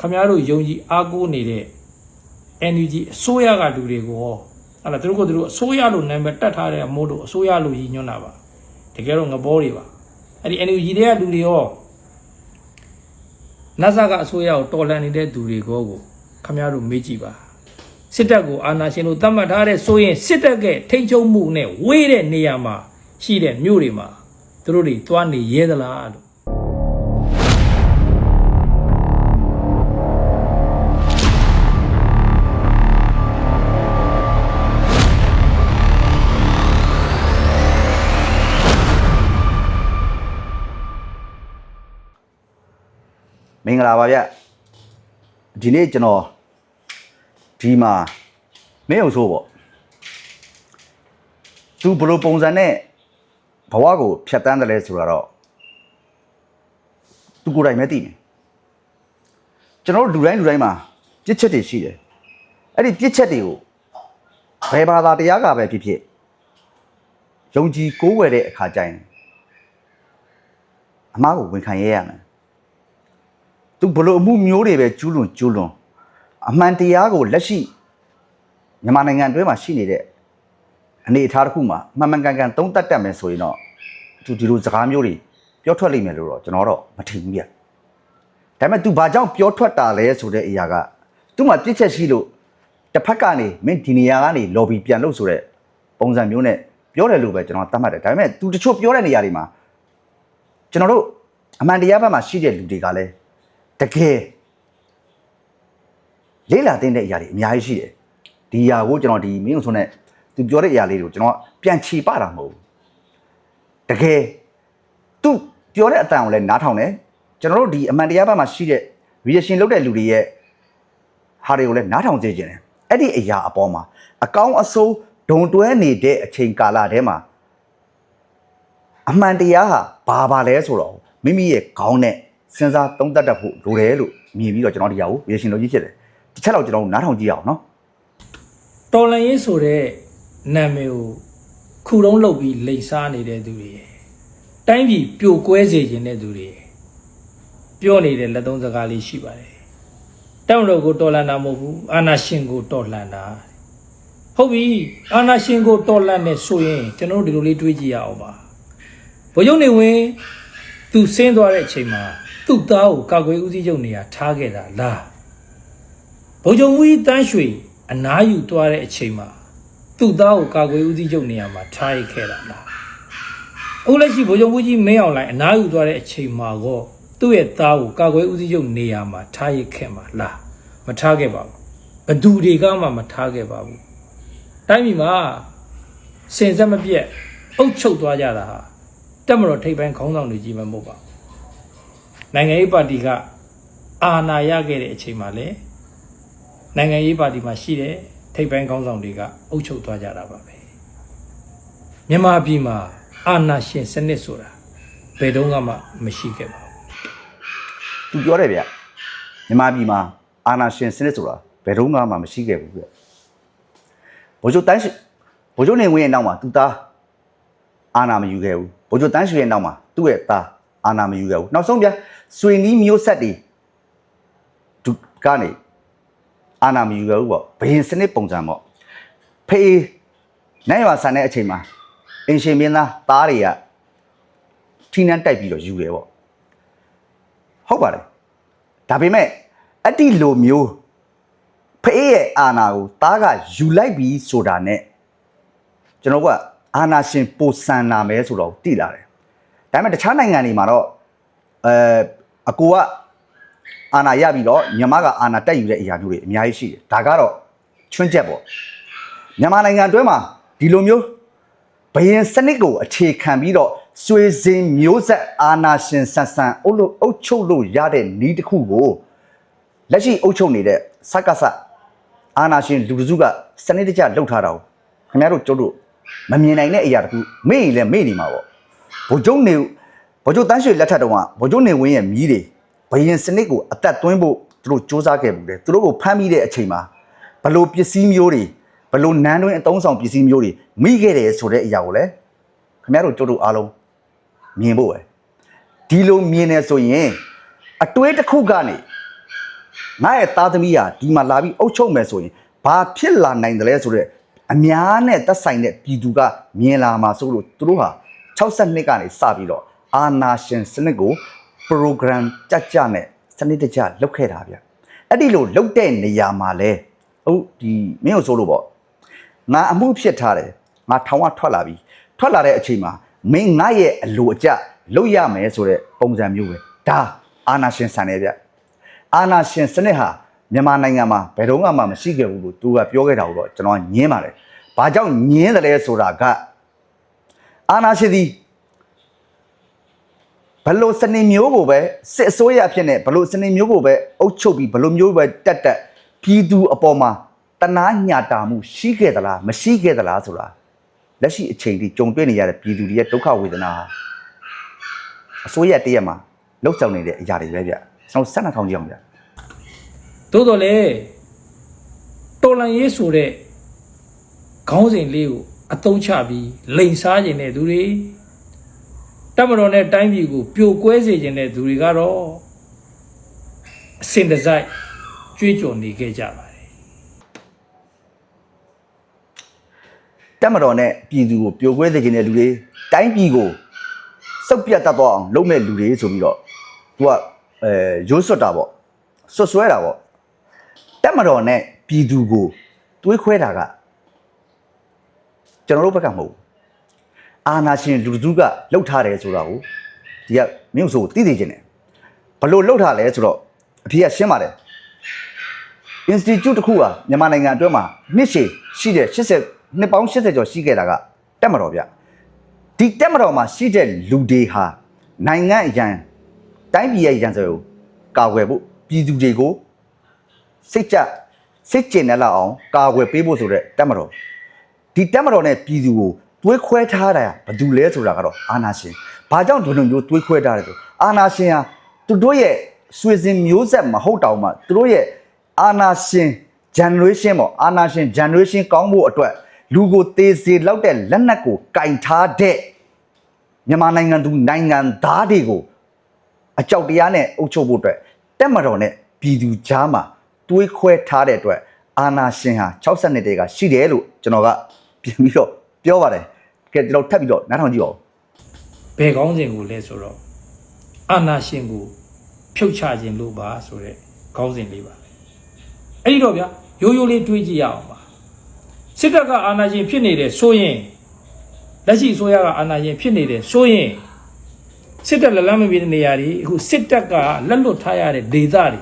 ခမရတို့ယုံကြည်အားကိုးနေတဲ့ NUG အစိုးရကလူတွေကိုရောအဲ့ဒါသူတို့ကသူတို့အစိုးရလို့နာမည်တက်ထားတဲ့မို့လို့အစိုးရလို့ရည်ညွှန်းတာပါတကယ်တော့ငဘောတွေပါအဲ့ဒီ NUG တွေကလူတွေရောနတ်ဆာကအစိုးရကိုတော်လှန်နေတဲ့သူတွေကိုကိုခမရတို့မေးကြည့်ပါစစ်တပ်ကိုအာဏာရှင်လို့သတ်မှတ်ထားတဲ့ဆိုရင်စစ်တပ်ကထိန်းချုပ်မှုနဲ့ဝေးတဲ့နေရာမှာရှိတဲ့မြို့တွေမှာသူတို့တွေသွားနေရဲသလားလို့ မင်္ဂလာပါဗျဒီနေ့ကျွန်တော်ဒီမှာမင်းအောင်ဆိုးပေါ့သူဘယ်လိုပုံစံနဲ့ဘဝကိုဖြတ်တန်းတယ်လဲဆိုတော့သူကိုယ်တိုင်ပဲသိတယ်ကျွန်တော်တို့လူတိုင်းလူတိုင်းမှာပြစ်ချက်တွေရှိတယ်အဲ့ဒီပြစ်ချက်တွေကိုဘယ်ဘာသာတရားကပဲဖြစ်ဖြစ်ယုံကြည်ကိုးဝယ်တဲ့အခါကျရင်အမားကိုဝန်ခံရရမယ် သူဘလို့အမှုမျိုးတွေပဲကျူးလွန်ကျူးလွန်အမှန်တရားကိုလက်ရှိမြန်မာနိုင်ငံအတွင်းမှာရှိနေတဲ့အနေအထားတစ်ခုမှာမှန်မှန်ကန်ကန်သုံးသပ်တတ်မယ်ဆိုရင်တော့သူဒီလိုစကားမျိုးတွေပြောထွက်လိမ့်မယ်လို့တော့ကျွန်တော်တော့မထင်ဘူးဗျဒါပေမဲ့ तू ဘာကြောင့်ပြောထွက်တာလဲဆိုတဲ့အရာကသူ့မှာပြစ်ချက်ရှိလို့တစ်ဖက်ကနေမင်းဒီနေရာကနေ lobby ပြန်လို့ဆိုတဲ့ပုံစံမျိုးနဲ့ပြောတယ်လို့ပဲကျွန်တော်သတ်မှတ်တယ်ဒါပေမဲ့ तू တချို့ပြောတဲ့နေရာတွေမှာကျွန်တော်တို့အမှန်တရားဘက်မှာရှိတဲ့လူတွေကလည်း တကယ်လေးလာတဲ့အရာတွေအများကြီးရှိတယ်ဒီအရာကိုကျွန်တော်ဒီမင်းအောင်ဆိုနဲ့သူပြောတဲ့အရာလေးတွေကိုကျွန်တော်ပြန်ခြေပတာမဟုတ်ဘူးတကယ်သူပြောတဲ့အတန်ကိုလည်းနားထောင်တယ်ကျွန်တော်တို့ဒီအမှန်တရားဘက်မှာရှိတဲ့ reaction လုပ်တဲ့လူတွေရဲ့ဟာတွေကိုလည်းနားထောင်စေခြင်းတယ်အဲ့ဒီအရာအပေါ်မှာအကောင်းအဆိုးဒုံတွဲနေတဲ့အချိန်ကာလထဲမှာအမှန်တရားဟာဘာပါလဲဆိုတော့မိမိရဲ့ခေါင်းနဲ့ စဉ်းစားသုံးသပ်တတ်ဖို့လိုတယ်လို့မြင်ပြီးတော့ကျွန်တော်ဒီအရာကို reaction လုပ်ကြည့်ဖြစ်တယ်တစ်ချက်တော့ကျွန်တော်တို့နားထောင်ကြည့်ရအောင်နော်တော်လန်ရေးဆိုတဲ့နာမည်ကိုခုတုံးလုပ်ပြီးလိန်စားနေတဲ့သူတွေရယ်တိုင်းပြည်ပြိုကွဲစေခြင်းတဲ့သူတွေရယ်ပြောနေတဲ့လက်သုံးစကားလေးရှိပါတယ်တောင်တော်ကိုတော်လန်တာမဟုတ်ဘူးအာနာရှင်ကိုတော်လန်တာဟုတ်ပြီအာနာရှင်ကိုတော်လန်နေဆိုရင်ကျွန်တော်တို့ဒီလိုလေးတွေးကြည့်ရအောင်ပါဘုံရုံနေဝင်သူဆင်းသွားတဲ့အချိန်မှာ သူ့သားကိုကာကွယ်ဦးစီးချုပ်နေရာထားခဲ့တာလားဗိုလ်ချုပ်မူကြီးတန်းရွှေအနားယူသွားတဲ့အချိန်မှာသူ့သားကိုကာကွယ်ဦးစီးချုပ်နေရာမှာထားရခဲ့တာလားအခုလက်ရှိဗိုလ်ချုပ်မူကြီးမင်းအောင်လှိုင်အနားယူသွားတဲ့အချိန်မှာတော့သူ့ရဲ့သားကိုကာကွယ်ဦးစီးချုပ်နေရာမှာထားရခဲ့မှာလားမထားခဲ့ပါဘူးဘသူတွေကမှမထားခဲ့ပါဘူးတိုင်းပြည်မှာစင်စက်မပြတ်အုပ်ချုပ်သွားကြတာဟာတက်မတော်ထိပ်ပိုင်းခေါင်းဆောင်တွေကြီးမှမဟုတ်ပါဘူး နိုင်ငံရေးပါတီကအာဏာရခဲ့တဲ့အချိန်မှာလည်းနိုင်ငံရေးပါတီမှာရှိတဲ့ထိပ်ပိုင်းခေါင်းဆောင်တွေကအုပ်ချုပ်သွားကြတာပါပဲမြန်မာပြည်မှာအာဏာရှင်စနစ်ဆိုတာဘယ်တော့မှမရှိခဲ့ပါဘူးသူပြောတယ်ဗျမြန်မာပြည်မှာအာဏာရှင်စနစ်ဆိုတာဘယ်တော့မှမရှိခဲ့ဘူးဗျဘိုးချုပ်တန်းရှိဘိုးချုပ်နေဝင်းရဲ့နောက်မှာသူသားအာဏာမယူခဲ့ဘူးဘိုးချုပ်တန်းရှိရဲ့နောက်မှာသူ့ရဲ့သား အာဏာမယူခဲ့ဘူးနောက်ဆုံးဗျဆွေနီးမျိုးဆက်တွေသူကနေအာဏာမယူခဲ့ဘူးပေါ့ဘယင်စနစ်ပုံစံပေါ့ဖေးနိုင်ရွာဆန်တဲ့အချိန်မှာအင်ရှင်မင်းသားသားတွေကထိနှန်းတိုက်ပြီးတော့ယူတယ်ပေါ့ဟုတ်ပါတယ်ဒါပေမဲ့အဲ့ဒီလိုမျိုးဖေးရဲ့အာနာကိုသားကယူလိုက်ပြီးဆိုတာနဲ့ကျွန်တော်ကအာနာရှင်ပိုဆန်နာမဲဆိုတော့တိလာတယ် ဒါပေမဲ့တခြားနိုင်ငံတွေမှာတော့အဲအကူကအာနာရပြီးတော့မြန်မာကအာနာတက်ယူတဲ့အရာမျိုးတွေအများကြီးရှိတယ်ဒါကတော့ချွင်းချက်ပေါ့မြန်မာနိုင်ငံအတွင်းမှာဒီလိုမျိုးဘယင်စနစ်ကိုအခြေခံပြီးတော့စွေစဉ်မျိုးဆက်အာနာရှင်ဆန်ဆန်အုပ်လို့အုပ်ချုပ်လို့ရတဲ့နီးတစ်ခုကိုလက်ရှိအုပ်ချုပ်နေတဲ့စက္ကစအာနာရှင်လူတစုကစနစ်တကျလှုပ်ထားတာကိုခင်ဗျားတို့ကျုပ်တို့မမြင်နိုင်တဲ့အရာတခုမေ့ရင်လည်းမေ့နေမှာပေါ့ ဗိုလ်ချုပ်နေဗိုလ်ချုပ်တန်းရွှေလက်ထက်တုန်းကဗိုလ်ချုပ်နေဝင်းရဲ့မြီးတွေဘယင်စနစ်ကိုအသက်သွင်းဖို့သူတို့စ조사ခဲ့ဘူးတယ်သူတို့ကိုဖမ်းမိတဲ့အချိန်မှာဘလို့ပစ္စည်းမျိုးတွေဘလို့နန်းတွင်းအတုံးဆောင်ပစ္စည်းမျိုးတွေမိခဲ့တယ်ဆိုတဲ့အရာကိုလည်းခင်ဗျားတို့ကျုပ်တို့အားလုံးမြင်ဖို့ပဲဒီလိုမြင်နေဆိုရင်အတွေးတစ်ခုကနေငါရဲ့သားသမီးဟာဒီမှာလာပြီးအုပ်ချုပ်မယ်ဆိုရင်ဘာဖြစ်လာနိုင်တယ်လဲဆိုတော့အများနဲ့သက်ဆိုင်တဲ့ပြည်သူကမြင်လာမှာဆိုလို့သူတို့ဟာ 62ကနေစပြီးတော့အာနာရှင်စနစ်ကို program ကြကြနဲ့စနစ်တကျလုပ်ခဲ့တာဗျအဲ့ဒီလိုလုပ်တဲ့နေရာမှာလဲဟုတ်ဒီမင်းကိုဆိုလို့ပေါ့ငါအမှုဖြစ်ထားတယ်ငါထောင်ကထွက်လာပြီထွက်လာတဲ့အချိန်မှာမင်းငါရဲ့အလိုအကျလုပ်ရမယ်ဆိုတဲ့ပုံစံမျိုးပဲဒါအာနာရှင်ဆန်တယ်ဗျအာနာရှင်စနစ်ဟာမြန်မာနိုင်ငံမှာဘယ်တော့မှမရှိခဲ့ဘူးလို့သူကပြောခဲ့တာကိုတော့ကျွန်တော်ကညင်းပါတယ်။ဘာကြောင့်ညင်းတယ်လဲဆိုတာက အာနာရှင်သည်ဘလို့စနစ်မျိုးကိုပဲစစ်အစိုးရဖြစ်နေဘလို့စနစ်မျိုးကိုပဲအုပ်ချုပ်ပြီးဘလို့မျိုးပဲတက်တက်ပြည်သူအပေါ်မှာတနာညာတာမှုရှိခဲ့သလားမရှိခဲ့သလားဆိုတာလက်ရှိအချိန်ထိကြုံတွေ့နေရတဲ့ပြည်သူတွေရဲ့ဒုက္ခဝေဒနာဟာအစိုးရတရက်မှာလှုပ်ဆောင်နေတဲ့အရာတွေပဲဗျ။ကျွန်တော်ဆက်နှထောင်ကြည့်အောင်ဗျ။သို့တော်လည်းတော်လန်ရေးဆိုတဲ့ခေါင်းစဉ်လေးကို အသုံးချပြီးလိန်စားခြင်းတဲ့သူတွေတမတော်နဲ့တိုင်းပြည်ကိုပြိုကွဲစေခြင်းတဲ့သူတွေကတော့အစင်တစိုက်ကြွေးကြော်နေခဲ့ကြပါတယ်တက်မတော်နဲ့ပြည်သူကိုပြိုကွဲစေခြင်းတဲ့လူတွေတိုင်းပြည်ကိုစုပ်ပြတ်တတ်တော့အောင်လုပ်မဲ့လူတွေဆိုပြီးတော့သူကအဲရိုးစွတ်တာပေါ့ဆွတ်ဆွဲတာပေါ့တက်မတော်နဲ့ပြည်သူကိုတွေးခွဲတာက ကျွန်တော်တို့ဘက်ကမဟုတ်ဘူးအာနာရှင်လူစုကလှုပ်ထားတယ်ဆိုတာကိုဒီကမင်းတို့ဆိုသိသိချင်းတယ်ဘလို့လှုပ်ထားလဲဆိုတော့အဖေကရှင်းပါတယ် institute တစ်ခုဟာမြန်မာနိုင်ငံအတွင်းမှာနှစ်ရှည်ရှိတဲ့80နှစ်ပေါင်း80ကျော်ရှိခဲ့တာကတက်မတော်ဗျဒီတက်မတော်မှာရှိတဲ့လူတွေဟာနိုင်ငံအရန်တိုင်းပြည်ရဲ့ရန်စကိုကာကွယ်ဖို့ပြည်သူတွေကိုစိတ်ကြစိတ်ကျင်နေလောက်အောင်ကာကွယ်ပေးဖို့ဆိုတဲ့တက်မတော် ဒီတက်မတော်နဲ့ပြည်သူကိုတွေးခွဲထားတာဘာတူလဲဆိုတာကတော့အာနာရှင်ဘာကြောင့်ဒီလိုမျိုးတွေးခွဲထားတယ်ဆိုအာနာရှင်ဟာသူတို့ရဲ့ဆွေစဉ်မျိုးဆက်မဟုတ်တောင်မှသူတို့ရဲ့အာနာရှင် generation ပေါ့အာနာရှင် generation ကောင်းဖို့အတွက်လူကိုသေးစေလောက်တဲ့လက်နက်ကိုကင်ထားတဲ့မြန်မာနိုင်ငံသူနိုင်ငံသားတွေကိုအကြောက်တရားနဲ့အုပ်ချုပ်ဖို့အတွက်တက်မတော်နဲ့ပြည်သူကြားမှာတွေးခွဲထားတဲ့အတွက်အာနာရှင်ဟာ60နှစ်တည်းကရှိတယ်လို့ကျွန်တော်က ပြင်ပြီးတော့ပြောပါတယ်ကဲကျွန်တော်ထပ်ပြီးတော့နားထောင်ကြည့်အောင်ဘယ်ခေါင်းစဉ်ကိုလဲဆိုတော့အာနာရှင်ကိုဖြုတ်ချခြင်းလို့ပါဆိုတဲ့ခေါင်းစဉ်လေးပါပဲအဲ့ဒီတော့ဗျာရိုးရိုးလေးတွေးကြည့်ရအောင်ပါစစ်တပ်ကအာနာရှင်ဖြစ်နေတယ်ဆိုရင်လက်ရှိအစိုးရကအာနာရှင်ဖြစ်နေတယ်ဆိုရင်စစ်တပ်လက်လန်းမပြေတဲ့နေရာတွေအခုစစ်တပ်ကလက်လွတ်ထားရတဲ့ဒေသတွေ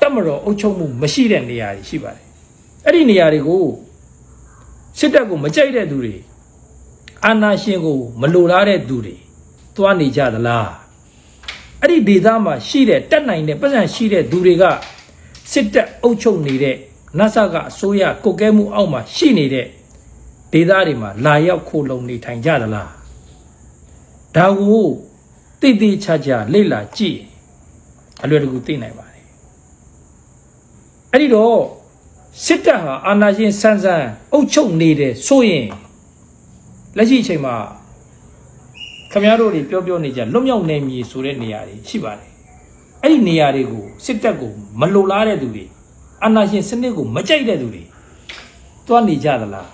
တက်မတော်အုပ်ချုပ်မှုမရှိတဲ့နေရာတွေရှိပါတယ်အဲ့ဒီနေရာတွေကို စစ်တပ်ကိုမကြိုက်တဲ့သူတွေအာနာရှင်ကို မလိုလားတဲ့သူတွေသွားနေကြသလားအဲ့ဒီဒေသမှာရှိတဲ့တက်နိုင်တဲ့ပတ်စံရှိတဲ့သူတွေကစစ်တပ်အုပ်ချုပ်နေတဲ့နတ်ဆကအစိုးရကုတ်ကဲမှုအောက်မှာရှိနေတဲ့ဒေသတွေမှာလာရောက်ခိုလုံနေထိုင်ကြသလားဒါကိုတိတိကျကျလေ့လာကြည့်ရင်အလွယ်တကူသိနိုင်ပါတယ်အဲ့ဒီတော့ စစ်တပ်ဟာအာဏာရှင်ဆန်းဆန်းအုပ်ချုပ်နေတယ်ဆိုရင်လက်ရှိအချိန်မှာခမရတို့တွေပြောပြောနေကြလွတ်မြောက်နေမည်ဆိုတဲ့နေရာတွေရှိပါတယ်အဲ့ဒီနေရာတွေကိုစစ်တပ်ကိုမလိုလားတဲ့သူတွေအာဏာရှင်စနစ်ကိုမကြိုက်တဲ့သူတွေသွားနေကြသလား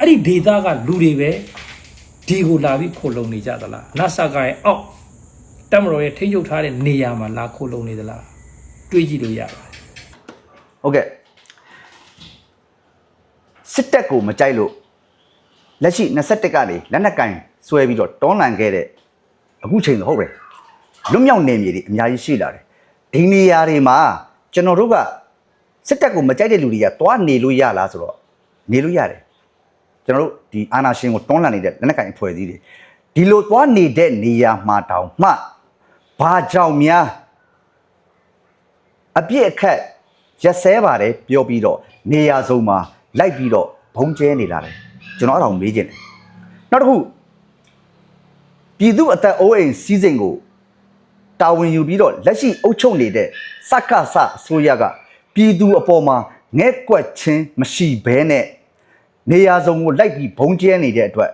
အဲ့ဒီဒေသကလူတွေပဲဒီကိုလာပြီးခိုလုံနေကြသလားနတ်ဆာကရဲ့အောက်တမတော်ရဲ့ထိန်းချုပ်ထားတဲ့နေရာမှာလာခိုလုံနေသလားတွေးကြည့်လို့ရပါတယ်ဟုတ်ကဲ့ စစ်တပ်ကိုမကြိုက်လို့လက်ရှိ21ကနေလက်နက်ကင်ဆွဲပြီးတော့တွန်းလှန်ခဲ့တဲ့အခုချိန်တော့ဟုတ်တယ်လွတ်မြောက်နေမြေတွေအများကြီးရှိလာတယ်ဒီနေရာတွေမှာကျွန်တော်တို့ကစစ်တပ်ကိုမကြိုက်တဲ့လူတွေကတွားနေလို့ရလားဆိုတော့နေလို့ရတယ်ကျွန်တော်တို့ဒီအာနာရှင်ကိုတွန်းလှန်နေတဲ့လက်နက်ကင်အဖွဲ့အစည်းတွေဒီလိုတွားနေတဲ့နေရာမှာတောင်မှဘာကြောင့်များအပြစ်အခက်ရက်စဲပါတယ်ပြောပြီးတော့နေရာစုံမှာ လိုက်ပြီးတော့ဘုံကျဲနေလာတယ်ကျွန်တော်အဲ့ဒါကိုမေးချင်တယ်နောက်တစ်ခုပြည်သူအသက်အိုးအိမ်စီးစိမ်ကိုတာဝန်ယူပြီးတော့လက်ရှိအုပ်ချုပ်နေတဲ့စက္ကစအစိုးရကပြည်သူအပေါ်မှာငဲ့ကွက်ချင်းမရှိဘဲနဲ့နေရာစုံကိုလိုက်ပြီးဘုံကျဲနေတဲ့အတွက်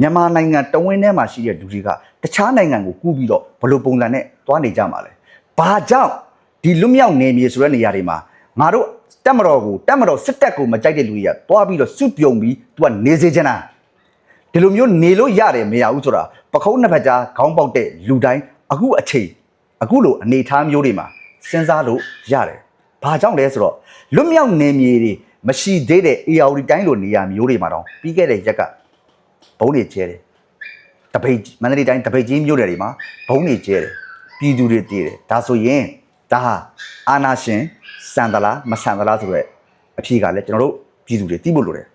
မြန်မာနိုင်ငံတဝင်းထဲမှာရှိတဲ့လူတွေကတခြားနိုင်ငံကိုကူးပြီးတော့ဘယ်လိုပုံစံနဲ့တွားနေကြမှာလဲဘာကြောင့်ဒီလွတ်မြောက်နေမြေဆိုတဲ့နေရာတွေမှာငါတို့ တက်မတော်ကိုတက်မတော်စစ်တပ်ကိုမကြိုက်တဲ့လူတွေကတွားပြီးတော့စုပြုံပြီးသူကနေစေချင်တာဒီလိုမျိုးနေလို့ရတယ်မရဘူးဆိုတာပခုံးနှစ်ဖက်ကြားခေါင်းပေါက်တဲ့လူတိုင်းအခုအချိန်အခုလိုအနေအထားမျိုးတွေမှာစဉ်းစားလို့ရတယ်ဘာကြောင့်လဲဆိုတော့လွတ်မြောက်နေမြေတွေမရှိသေးတဲ့ AR တိုင်းလိုနေရာမျိုးတွေမှာတော့ပြီးခဲ့တဲ့ရက်ကဘုံတွေကျဲတယ်တပိတ်မန္တလေးတိုင်းတပိတ်ကြီးမြို့နယ်တွေမှာဘုံတွေကျဲတယ်ပြည်သူတွေတည်တယ်ဒါဆိုရင်ဒါဟာအာနာရှင် စံတလားမစံတလားဆိုတော့အဖြေကလည်းကျွန်တော်တို့ပြည်သူတွေသိဖို့လိုတယ်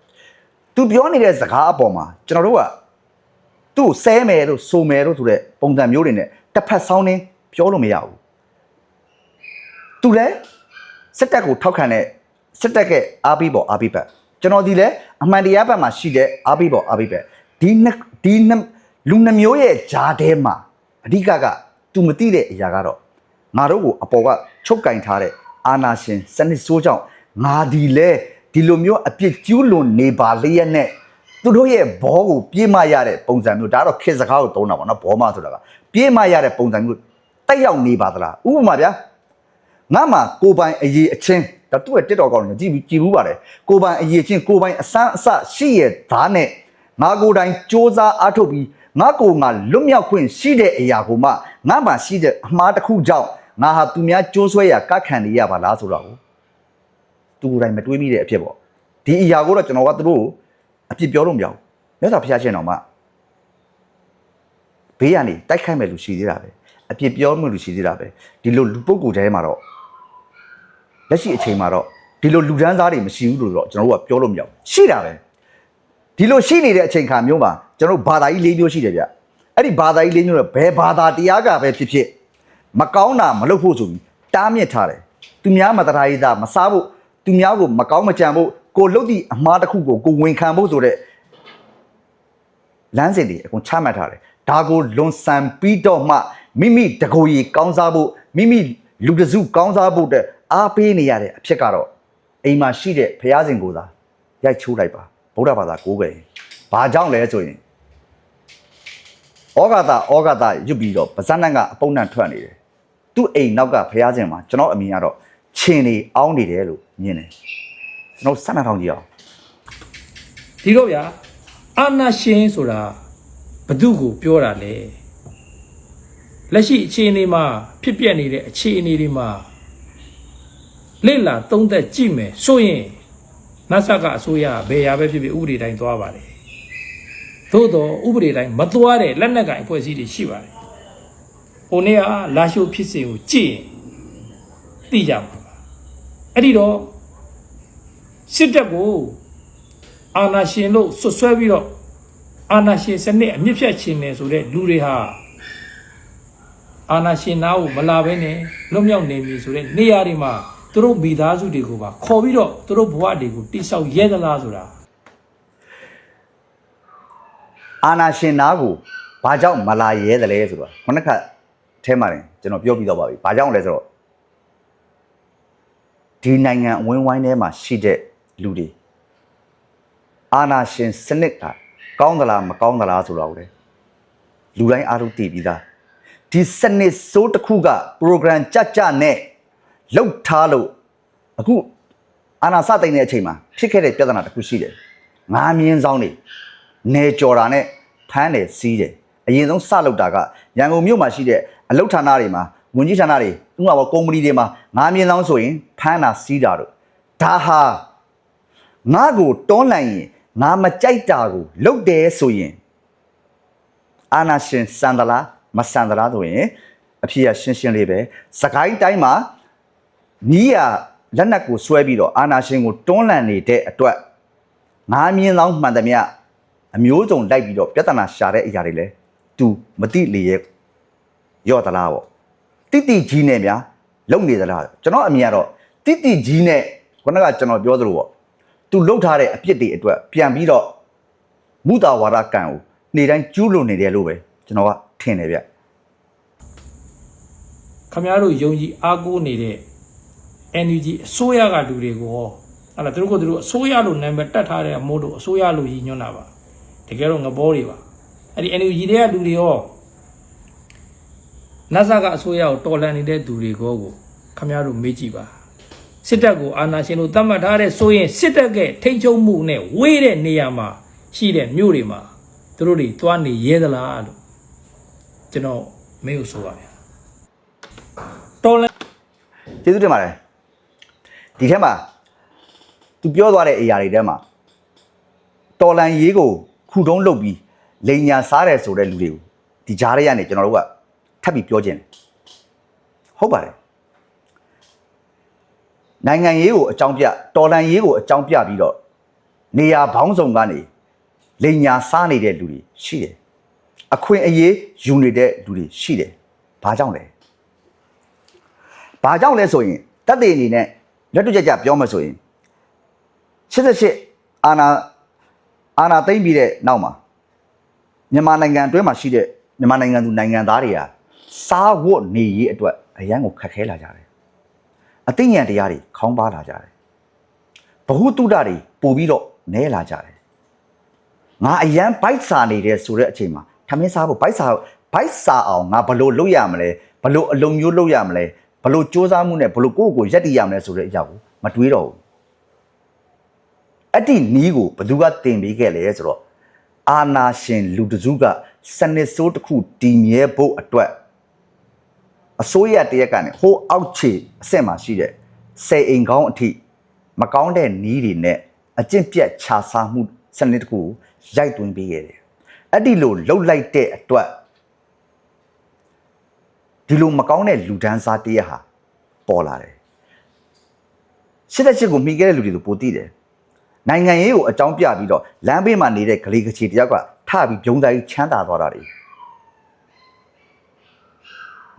သူပြောနေတဲ့စကားအပေါ်မှာကျွန်တော်တို့ကသူ့ကိုဆဲမယ်လို့ဆိုမယ်လို့ဆိုတဲ့ပုံစံမျိုးတွေနဲ့တစ်ဖက်ဆောင်းနေပြောလို့မရဘူးသူလည်းစစ်တပ်ကိုထောက်ခံတဲ့စစ်တပ်ကအားပေးပေါ်အားပေးပတ်ကျွန်တော်ဒီလည်းအမှန်တရားဘက်မှာရှိတဲ့အားပေးပေါ်အားပေးပတ်ဒီနှစ်ဒီနှစ်လူနှမျိုးရဲ့ဂျားထဲမှာအဓိကက तू မသိတဲ့အရာကတော့ငါတို့ကိုအပေါ်ကချုပ်ကင်ထားတဲ့ အာနာရှင်စနစ်ဆိုးကြောင့်ငါဒီလဲဒီလိုမျိုးအပြစ်ကျူးလွန်နေပါလျက်နဲ့သူတို့ရဲ့ဘောကိုပြေးမရတဲ့ပုံစံမျိုးဒါတော့ခေတ်စကားကိုသုံးတာပေါ့နော်ဘောမဆိုတာကပြေးမရတဲ့ပုံစံမျိုးတက်ရောက်နေပါသလားဥပမာဗျာငါမှကိုပိုင်အရေးအချင်းဒါသူ့ရဲ့တစ်တော်ကောင်းနေကြည့်ပြီးကြည်ဘူးပါတယ်ကိုပိုင်အရေးချင်းကိုပိုင်အစမ်းအစရှိရဲ့သားနဲ့ငါကိုယ်တိုင်စ조사အားထုတ်ပြီးငါကိုယ်ငါလွတ်မြောက်ခွင့်ရှိတဲ့အရာကိုမှငါမှရှိတဲ့အမှားတစ်ခုကြောင့် ငါဟာသူများကြိုးဆွဲရကတ်ခံနေရပါလားဆိုတော့သူကိုယ်တိုင်မတွေးမိတဲ့အဖြစ်ပေါ့ဒီအရာကိုတော့ကျွန်တော်ကသူတို့ကိုအပြစ်ပြောလို့မရဘူးမြတ်စွာဘုရားရှင်တော်မှာဘေးကနေတိုက်ခိုက်မဲ့လူရှိသေးတာပဲအပြစ်ပြောမဲ့လူရှိသေးတာပဲဒီလိုလူပုဂ္ဂိုလ်တဲမှာတော့လက်ရှိအချိန်မှာတော့ဒီလိုလူဒန်းစားတွေမရှိဘူးလို့တော့ကျွန်တော်တို့ကပြောလို့မရဘူးရှိတာပဲဒီလိုရှိနေတဲ့အချိန်ခါမျိုးမှာကျွန်တော်တို့ဘာသာကြီး၄မျိုးရှိတယ်ဗျအဲ့ဒီဘာသာကြီး၄မျိုးတော့ဘယ်ဘာသာတရားကပဲဖြစ်ဖြစ် မကောင်းတာမလုပ်ဖို့ဆိုပြီးတားမြစ်ထားတယ်သူများမတရားရေးသားမစားဖို့သူများကိုမကောင်းမကြံဖို့ကိုလုတ်သည့်အမားတစ်ခုကိုကိုဝင်ခံဖို့ဆိုတဲ့လမ်းစဉ်တွေအကုန်ချမှတ်ထားတယ်ဒါကိုလွန်ဆန်ပြီးတော့မှမိမိတကိုယ်ကြီးကောင်းစားဖို့မိမိလူတစ်စုကောင်းစားဖို့တဲ့အားပေးနေရတဲ့အဖြစ်ကတော့အိမ်မှာရှိတဲ့ဘုရားရှင်ကိုသာရိုက်ချိုးလိုက်ပါဗုဒ္ဓဘာသာကိုးကြရင်ဘာကြောင့်လဲဆိုရင်ဩဃာတဩဃာတရွတ်ပြီးတော့ဗဇက်နတ်ကအပုံနဲ့ထွက်နေတယ် သူ့အိမ်နောက်ကဘုရားရှင်မှာကျွန်တော်အမြင်ကတော့ခြင်နေအောင်းနေတယ်လို့မြင်တယ်ကျွန်တော်ဆက်နှထောင်ကြည့်အောင်ဒီတော့ဗျာအာနာရှင်ဆိုတာဘသူကိုပြောတာလဲလက်ရှိအခြေအနေမှာဖြစ်ပျက်နေတဲ့အခြေအနေတွေမှာလက်လာသုံးသက်ကြည့်မယ်ဆိုရင်နတ်ဆတ်ကအစိုးရကဘယ်ရာပဲဖြစ်ဖြစ်ဥပဒေတိုင်းသွားပါတယ်သို့တော့ဥပဒေတိုင်းမသွားတဲ့လက်နက်ကင်အဖွဲ့အစည်းတွေရှိပါတယ် ဟိုနေ့ကလာရှိုးဖြစ်စဉ်ကိုကြည့်ရင်သိကြမှာပါအဲ့ဒီတော့စစ်တပ်ကိုအာနာရှင်လို့ဆွတ်ဆွဲပြီးတော့အာနာရှင်စနစ်အမြင့်ဖြတ်ခြင်းနေဆိုတဲ့လူတွေဟာအာနာရှင်နာကိုမလာဘဲနဲ့လွတ်မြောက်နေပြီဆိုတဲ့နေရာတွေမှာသူတို့မိသားစုတွေကိုပါခေါ်ပြီးတော့သူတို့ဘဝတွေကိုတိဆောက်ရဲသလားဆိုတာအာနာရှင်နာကိုဘာကြောင့်မလာရဲတယ်လဲဆိုတော့ခုနက အဲမှာတင်ကျွန်တော်ပြောပြီးတော့ပါပြီဘာကြောင့်လဲဆိုတော့ဒီနိုင်ငံအဝင်းဝိုင်းထဲမှာရှိတဲ့လူတွေအာနာရှင်စနစ်ကကောင်းသလားမကောင်းသလားဆိုတော့လေလူတိုင်းအားလုံးသိပြီးသားဒီစနစ်စိုးတစ်ခုက program ကြကြနဲ့လောက်ထားလို့အခုအာနာစတိန်တဲ့အချိန်မှာဖြစ်ခဲ့တဲ့ပြဿနာတစ်ခုရှိတယ်ငါးမြင်းဆောင်နေနေကြော်တာနဲ့ဖမ်းတယ်စီးတယ်အရင်ဆုံးစလုပ်တာကရန်ကုန်မြို့မှာရှိတဲ့ အလုပ်ဌာနတွေမှာဝန်ကြီးဌာနတွေဥပမာပေါ့ကုမ္ပဏီတွေမှာငါးမြင်းလောင်းဆိုရင်ဖမ်းတာစီးတာတို့ဒါဟာငါ့ကိုတွန်းလှန်ရင်ငါမကြိုက်တာကိုလုပ်တယ်ဆိုရင်အာနာရှင်စန္ဒလားမစန္ဒလားဆိုရင်အဖြစ်ရရှင်းရှင်းလေးပဲစကိုင်းတိုင်းမှာနီးရလက်နက်ကိုဆွဲပြီးတော့အာနာရှင်ကိုတွန်းလှန်နေတဲ့အတွက်ငါးမြင်းလောင်းမှန်သမျှအမျိုးစုံလိုက်ပြီးတော့ပြဿနာရှာတဲ့အရာတွေလဲ तू မတိလေရဲ့ ရော့သလားပေါ့တိတိကြီးနဲ့များလုံနေသလားကျွန်တော်အမြင်ကတော့တိတိကြီးနဲ့ခုနကကျွန်တော်ပြောသလိုပေါ့ तू လှုပ်ထားတဲ့အပြစ်တွေအတွက်ပြန်ပြီးတော့မူတာဝါဒကံကိုနေ့တိုင်းကျူးလွန်နေတယ်လို့ပဲကျွန်တော်ကထင်တယ်ဗျခမရတို့ယုံကြည်အားကိုးနေတဲ့ NUG အစိုးရကလူတွေကိုဟောအဲ့ဒါသူတို့ကသူတို့အစိုးရလို့နာမည်တက်ထားတဲ့အမို့လို့အစိုးရလို့ရည်ညွှန်းတာပါတကယ်တော့ငဘောတွေပါအဲ့ဒီ NUG တွေကလူတွေရော နတ်ဆာကအစိုးရကိုတော်လှန်နေတဲ့သူတွေကိုကိုခခင်ဗျားတို့မေးကြည့်ပါစစ်တပ်ကိုအာဏာရှင်တို့သတ်မှတ်ထားတဲ့ဆိုရင်စစ်တပ်ကထိန်းချုပ်မှုနဲ့ဝေးတဲ့နေရာမှာရှိတဲ့မြို့တွေမှာသူတို့တွေသွားနေရဲသလားလို့ကျွန်တော်မေးလို့ဆိုပါဗျာတော်လဲကျေးဇူးတင်ပါတယ်ဒီထဲမှာသူပြောသွားတဲ့အရာတွေထဲမှာတော်လန်ရေးကိုခုတုံးလုပ်ပြီးလိန်ညာစားတယ်ဆိုတဲ့လူတွေကိုဒီကြားထဲကနေကျွန်တော်တို့က ထပ်ပြီးပြောခြင်းတယ်ဟုတ်ပါတယ်နိုင်ငံရေးကိုအကြောင်းပြတော်လန်ရေးကိုအကြောင်းပြပြီးတော့နေရာဘောင်းဆောင်ကနေလိန်ညာစားနေတဲ့လူတွေရှိတယ်အခွင့်အရေးယူနေတဲ့လူတွေရှိတယ်ဘာကြောင့်လဲဘာကြောင့်လဲဆိုရင်တက်တဲ့အနေနဲ့လက်တွေ့ကြကြပြောမှဆိုရင်88အာနာအာနာသိမ့်ပြီးတဲ့နောက်မှာမြန်မာနိုင်ငံအတွင်းမှာရှိတဲ့မြန်မာနိုင်ငံသူနိုင်ငံသားတွေက စားဝတ်နေရေးအတွက်အရန်ကိုခက်ခဲလာကြတယ်အသိဉာဏ်တရားတွေခေါင်းပါလာကြတယ်ဘ ഹു တုဒ္ဒတွေပို့ပြီးတော့နဲလာကြတယ်ငါအရန်ဘိုက်စာနေတယ်ဆိုတဲ့အချိန်မှာထမင်းစားဖို့ဘိုက်စာဘိုက်စာအောင်ငါဘလို့လုပ်ရမလဲဘလို့အလုံးမျိုးလုပ်ရမလဲဘလို့စ조사မှုနဲ့ဘလို့ကိုယ့်ကိုယ်ရက်တည်ရမလဲဆိုတဲ့အရာကိုမတွေးတော့ဘူးအဲ့ဒီနီးကိုဘသူကတင်ပေးခဲ့လဲဆိုတော့အာနာရှင်လူတစုကစနစ်ဆိုးတစ်ခုတည်မြဲဖို့အတွက် အစိုးရတရက်ကနေဟိုးအောက်ခြေအဆင့်မှာရှိတဲ့စေအိမ်ကောင်းအထိမကောင်းတဲ့နီးတွေနဲ့အကျင့်ပြတ်ခြားစားမှုစနစ်တစ်ခုကိုရိုက်သွင်းပေးခဲ့တယ်အဲ့ဒီလိုလှုပ်လိုက်တဲ့အတွက်ဒီလိုမကောင်းတဲ့လူဒန်းစားတရက်ဟာပေါ်လာတယ်ရှစ်တဲ့ချစ်ကိုမိခဲ့တဲ့လူတွေဆိုပိုသိတယ်နိုင်ငံရေးကိုအကြောင်းပြပြီးတော့လမ်းဘေးမှာနေတဲ့ဂလေးကချီတယောက်ကထပြီးဂျုံသားကြီးချမ်းသာသွားတာတွေ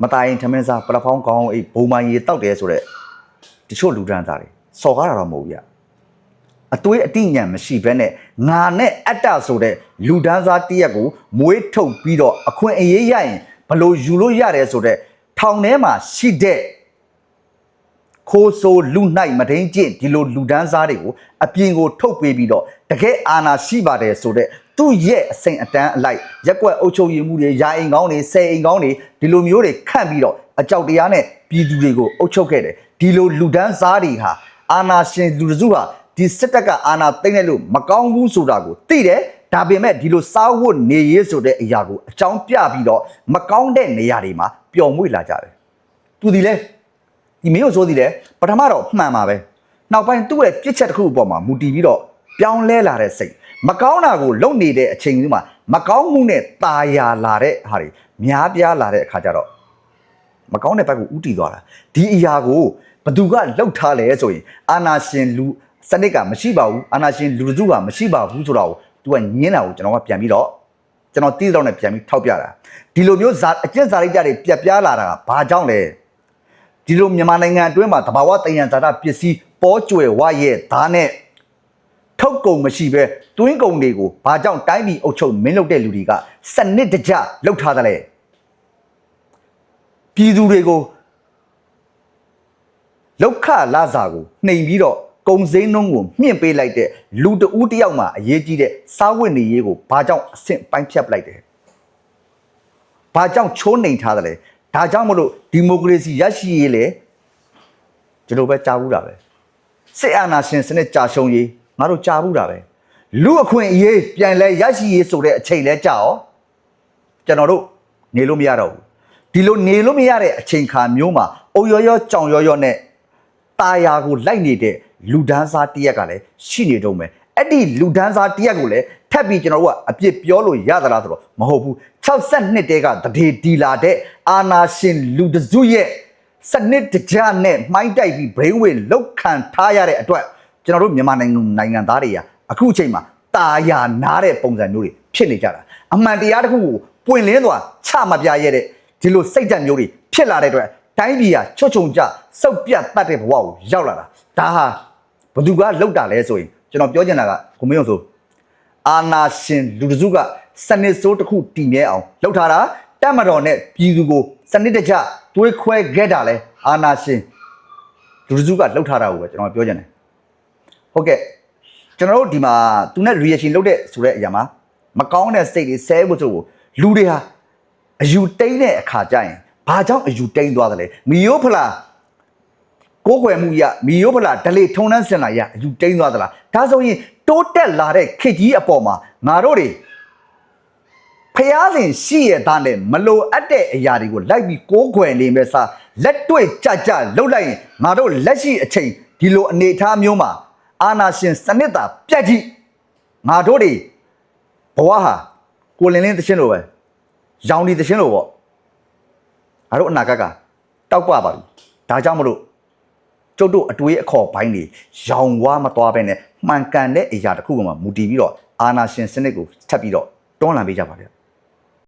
မတိုင်ထမင်းစားပလဖောင်းကောင်းအိတ်ဘုံမိုင်းရီတောက်တယ်ဆိုတော့တချို့လူဒန်းစားတွေစော်ကားတာတော့မဟုတ်ဘူးဗျအသွေးအတိညာဏ်မရှိဘဲနဲ့ငါနဲ့အတ္တဆိုတဲ့လူဒန်းစားတရက်ကိုမွေးထုတ်ပြီးတော့အခွင့်အရေးရရင်ဘလို့ယူလို့ရတယ်ဆိုတော့ထောင်ထဲမှာရှိတဲ့ခိုးဆိုးလူနိုင်မဒိန်ကျင့်ဒီလိုလူဒန်းစားတွေကိုအပြင်ကိုထုတ်ပေးပြီးတော့တကယ်အာဏာရှိပါတယ်ဆိုတော့ သူ့ရဲ့အစိမ်အတန်းအလိုက်ရက်ကွက်အုပ်ချုပ်ရေးမှုတွေယာအိမ်ကောင်းတွေဆယ်အိမ်ကောင်းတွေဒီလိုမျိုးတွေခန့်ပြီးတော့အကြောက်တရားနဲ့ပြည်သူတွေကိုအုပ်ချုပ်ခဲ့တယ်ဒီလိုလူဒန်းစားတွေဟာအာဏာရှင်လူတစုဟာဒီစစ်တပ်ကအာဏာသိမ်းလိုက်လို့မကောင်းဘူးဆိုတာကိုသိတယ်ဒါပေမဲ့ဒီလိုစားဝတ်နေရေးဆိုတဲ့အရာကိုအကြောင်းပြပြီးတော့မကောင်းတဲ့နေရာတွေမှာပျော်မွေ့လာကြတယ်သူဒီလဲဒီမင်းတို့ဆိုသည်လေပထမတော့မှန်ပါပဲနောက်ပိုင်းသူ့ရဲ့ပြစ်ချက်တစ်ခုအပေါ်မှာမူတည်ပြီးတော့ပြောင်းလဲလာတဲ့စိတ် မကောင်းတာကိုလုံနေတဲ့အချိန်ကြီးမှာမကောင်းမှုနဲ့ตาယာလာတဲ့ဟာတွေများပြားလာတဲ့အခါကျတော့မကောင်းတဲ့ဘက်ကိုဥတီသွားတာဒီအရာကိုဘသူကလှုပ်ထားလဲဆိုရင်အာနာရှင်လူစနစ်ကမရှိပါဘူးအာနာရှင်လူစုကမရှိပါဘူးဆိုတော့ तू ကညင်းတာကိုကျွန်တော်ကပြန်ပြီးတော့ကျွန်တော်တီးတော့နဲ့ပြန်ပြီးထောက်ပြတာဒီလိုမျိုးဇာအကျင့်ဇာတိကြတွေပြက်ပြားလာတာကဘာကြောင့်လဲ ဒီလိုမြန်မာနိုင်ငံအတွင်းမှာတဘာဝတယံဇာတာပစ္စည်းပေါ်ကျွယ်ဝရဲ့ဓာတ်နဲ့ ထုတ်ကုန်မရှိပဲတွင်းကုန်တွေကိုဘာကြောင့်တိုင်းပြည်အုပ်ချုပ်မင်းလုပ်တဲ့လူတွေကစနစ်တကျလှုပ်ထားသလဲပြည်သူတွေကိုလောက်ခလာစာကိုနှိမ်ပြီးတော့ကုံစင်းနှုံးကိုမြင့်ပေးလိုက်တဲ့လူတဦးတစ်ယောက်မှအရေးကြီးတဲ့စားဝတ်နေရေးကိုဘာကြောင့်အဆင့်ပိုင်းဖြတ်ပလိုက်တယ်ဘာကြောင့်ချိုးနှိမ်ထားတယ်လဲဒါကြောင့်မလို့ဒီမိုကရေစီရရှိရေးလေကျွန်တော်ပဲကြားဘူးတာပဲစစ်အာဏာရှင်စနစ်ကြာရှုံးရေး ငါတို့ကြားဘူးတာပဲလူအခွင့်အရေးပြန်လဲရရှိရေးဆိုတဲ့အချိန်လဲကြာရောကျွန်တော်တို့နေလို့မရတော့ဘူးဒီလိုနေလို့မရတဲ့အချိန်ခါမျိုးမှာအုံရောရောကြောင်ရောရောနဲ့ตาယာကိုလိုက်နေတဲ့လူဒန်းစားတရက်ကလည်းရှိနေတော့မယ်အဲ့ဒီလူဒန်းစားတရက်ကိုလည်းထပ်ပြီးကျွန်တော်တို့ကအပြစ်ပြောလို့ရသလားဆိုတော့မဟုတ်ဘူး62တဲကတထေဒီလာတဲ့အာနာရှင်လူတစုရဲ့စနစ်တကျနဲ့မှိုင်းတိုက်ပြီး brain wave လောက်ခံထားရတဲ့အတွက် ကျွန်တော်တို့မြန်မာနိုင်ငံနိုင်ငံသားတွေကအခုအချိန်မှာตาယာနားတဲ့ပုံစံမျိုးတွေဖြစ်နေကြတာအမှန်တရားတစ်ခုကိုပွင့်လင်းစွာချမပြရတဲ့ဒီလိုစိတ်ဓာတ်မျိုးတွေဖြစ်လာတဲ့အတွက်တိုင်းပြည်ဟာချွတ်ချုံကြစုပ်ပြတ်တတ်တဲ့ဘဝကိုရောက်လာတာဒါဟာဘသူကလောက်တာလဲဆိုရင်ကျွန်တော်ပြောချင်တာကကိုမင်းအောင်ဆိုအာနာရှင်လူတစုကစနစ်စိုးတစ်ခုတည်မြဲအောင်လှုပ်ထားတာတက်မတော်နဲ့ပြည်သူကိုစနစ်တကျတွေးခွဲခဲ့တာလဲအာနာရှင်လူတစုကလှုပ်ထားတာကိုပဲကျွန်တော်ပြောချင်တယ် ဟုတ်ကဲ့ကျွန်တော်တို့ဒီမှာသူနဲ့ reaction လုပ်တဲ့ဆိုတဲ့အရာမှာမကောင်းတဲ့စိတ်တွေဆဲဖို့ဆိုကိုလူတွေဟာအယူတိမ့်တဲ့အခါကျရင်ဘာကြောင့်အယူတိမ့်သွားတယ်လဲမီယိုဖလာကိုးကွယ်မှုရမီယိုဖလာဒလေထုံနှန်းစင်လာရအယူတိန်းသွားသလားဒါဆိုရင်တိုးတက်လာတဲ့ခေတ်ကြီးအပေါ်မှာငါတို့တွေဖျားစဉ်ရှိရသားနဲ့မလိုအပ်တဲ့အရာတွေကိုလိုက်ပြီးကိုးကွယ်နေမဲ့စားလက်တွေ့ကြကြလှုပ်လိုက်ရင်ငါတို့လက်ရှိအချိန်ဒီလိုအနေအထားမျိုးမှာ အာနာရှင်စနစ်တာပြတ်ကြည့်ငါတို့တွေဘဝဟာကိုလင်းလင်းတခြင်းလိုပဲရောင်ဒီတခြင်းလိုပေါ့ငါတို့အနာဂတ်ကတောက်ပပါပြီဒါကြောင့်မလို့ကျုပ်တို့အတွေးအခေါ်ဘိုင်းတွေရောင်ဝါမသွားပဲနဲ့မှန်ကန်တဲ့အရာတစ်ခုပေါ်မှာမူတည်ပြီးတော့အာနာရှင်စနစ်ကိုချက်ပြီးတော့တွန်းလှန်ပေးကြပါဗျ